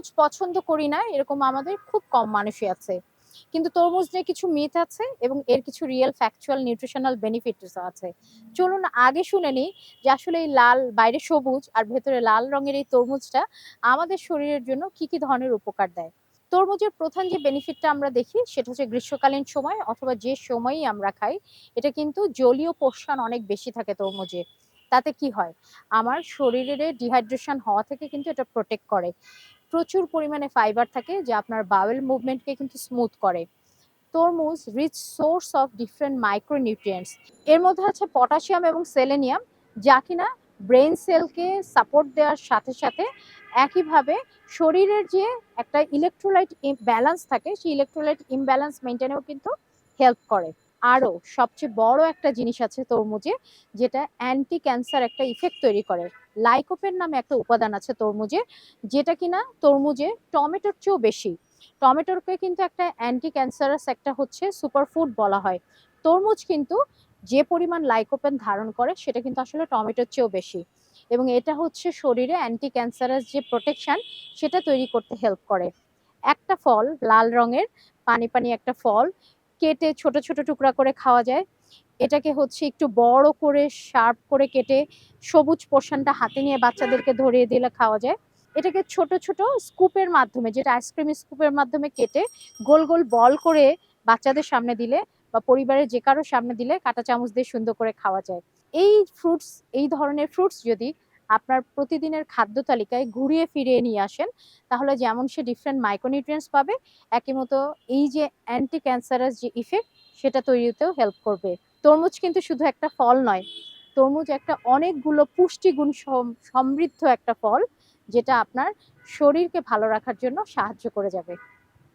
তরমুজ পছন্দ করি না, এরকম আমাদের খুব কম মানুষই আছে। কিন্তু তরমুজ নিয়ে কিছু মিথ আছে এবং এর কিছু রিয়েল ফ্যাকচুয়াল নিউট্রিশনাল বেনিফিটস আছে। চলুন আগে শুনে নিই যে আসলে এই লাল, বাইরে সবুজ আর ভেতরে লাল রঙের এই তরমুজটা আমাদের শরীরের জন্য কি কি ধরনের উপকার দেয়? তরমুজের প্রধান যে বেনিফিটটা আমরা দেখি সেটা হচ্ছে গ্রীষ্মকালীন সময় অথবা যে সময়ই আমরা খাই, এটা কিন্তু জলীয় পোষণ অনেক বেশি থাকে তরমুজে। তাতে কি হয়? আমার শরীরে ডিহাইড্রেশন হওয়া থেকে কিন্তু এটা প্রোটেক্ট করে। প্রচুর পরিমাণে ফাইবার থাকে যা আপনার বাওয়েল মুভমেন্টকে কিন্তু স্মুথ করে। তরমুজ rich source of different micronutrients এর মধ্যে আছে পটাশিয়াম এবং সেলেনিয়াম যা কিনা ব্রেন সেলকে সাপোর্ট দেওয়ার সাথে সাথে একইভাবে শরীরের যে একটা ইলেকট্রোলাইট ব্যালেন্স থাকে, সেই ইলেকট্রোলাইট ইমব্যালেন্স মেনটেনেও কিন্তু হেল্প করে। আরও সবচেয়ে বড় একটা জিনিস আছে তরমুজে, যেটা অ্যান্টি ক্যান্সার একটা ইফেক্ট তৈরি করে। লাইকোপেন নামে একটা উপাদান আছে তরমুজে, যেটা কিনা তরমুজে টমেটোর চেয়েও বেশি। টমেটোরকে কিন্তু একটা অ্যান্টি ক্যান্সারাস একটা হচ্ছে সুপারফুড বলা হয়। তরমুজ কিন্তু যে পরিমাণ লাইকোপেন ধারণ করে, সেটা কিন্তু আসলে টমেটোর চেয়েও বেশি। এবং এটা হচ্ছে শরীরে অ্যান্টি ক্যান্সারাস যে প্রোটেকশন সেটা তৈরি করতে হেল্প করে। একটা ফল, লাল রঙের, পানি পানি একটা ফল কেটে ছোট ছোট টুকরা করে খাওয়া যায়। এটাকে হচ্ছে একটু বড় করে শার্প করে কেটে সবুজ পোর্শনটা হাতে নিয়ে বাচ্চাদেরকে ধরিয়ে দিলে খাওয়া যায়। এটাকে ছোট ছোট স্কুপের মাধ্যমে, যেটা আইসক্রিম স্কুপের মাধ্যমে কেটে গোল গোল বল করে বাচ্চাদের সামনে দিলে বা পরিবারের যে কারোর সামনে দিলে কাঁটা চামচ দিয়ে সুন্দর করে খাওয়া যায়। এই ফ্রুটস এই ধরনের ফ্রুটস যদি আপনার প্রতিদিনের খাদ্য তালিকায় ঘুরিয়ে ফিরিয়ে নিয়ে আসেন, তাহলে যেমন সে ডিফারেন্ট মাইক্রোনিউট্রিয়েন্টস পাবে, একই মতো এই যে অ্যান্টি ক্যান্সারাস যে ইফেক্ট সেটা তৈরিতেও হেল্প করবে। তরমুজ কিন্তু শুধু একটা ফল নয়, তরমুজ একটা অনেকগুলো পুষ্টিগুণ সম- সমৃদ্ধ একটা ফল, যেটা আপনার শরীরকে ভালো রাখার জন্য সাহায্য করে যাবে।